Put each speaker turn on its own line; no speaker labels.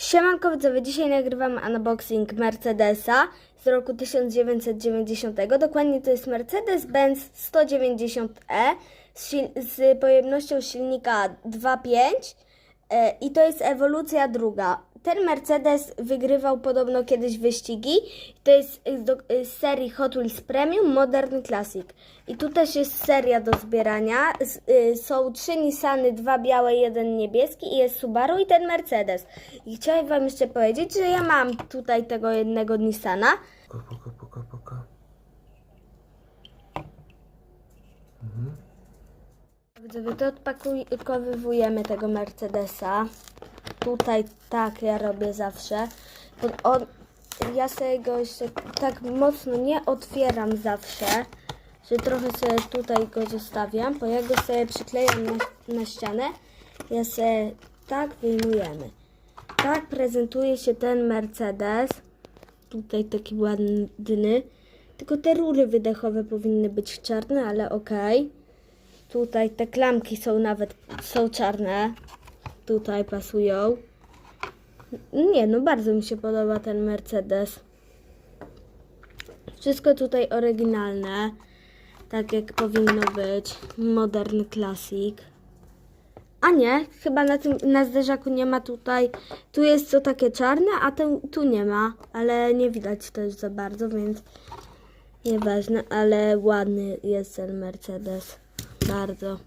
Siemanko widzowie, dzisiaj nagrywam unboxing Mercedesa z roku 1990. Dokładnie to jest Mercedes-Benz 190e z, z pojemnością silnika 2.5 e, i to jest ewolucja druga. Ten Mercedes wygrywał podobno kiedyś wyścigi. To jest z, serii Hot Wheels Premium Modern Classic. I tu też jest seria do zbierania. Y, są trzy Nissany, dwa białe, jeden niebieski i jest Subaru i ten Mercedes. I chciałem Wam jeszcze powiedzieć, że ja mam tutaj tego jednego Nissana.
Puka, puka, puka, puka.
Widzowie, to odpakowywujemy tego Mercedesa. Tutaj tak ja robię zawsze. On, ja sobie go jeszcze tak mocno nie otwieram zawsze, że trochę sobie tutaj go zostawiam, bo ja go sobie przyklejam na, na ścianę. Ja sobie tak wyjmujemy. Tak prezentuje się ten Mercedes. Tutaj taki ładny. Tylko te rury wydechowe powinny być czarne, ale okej. Tutaj te klamki są nawet są czarne. Tutaj pasują. Nie, no bardzo mi się podoba ten Mercedes. Wszystko tutaj oryginalne. Tak jak powinno być. Modern Classic. A nie, chyba na tym na zderzaku nie ma tutaj. Tu jest to takie czarne, a tu, tu nie ma, ale nie widać też za bardzo, więc nieważne, ale ładny jest ten Mercedes. Bardzo.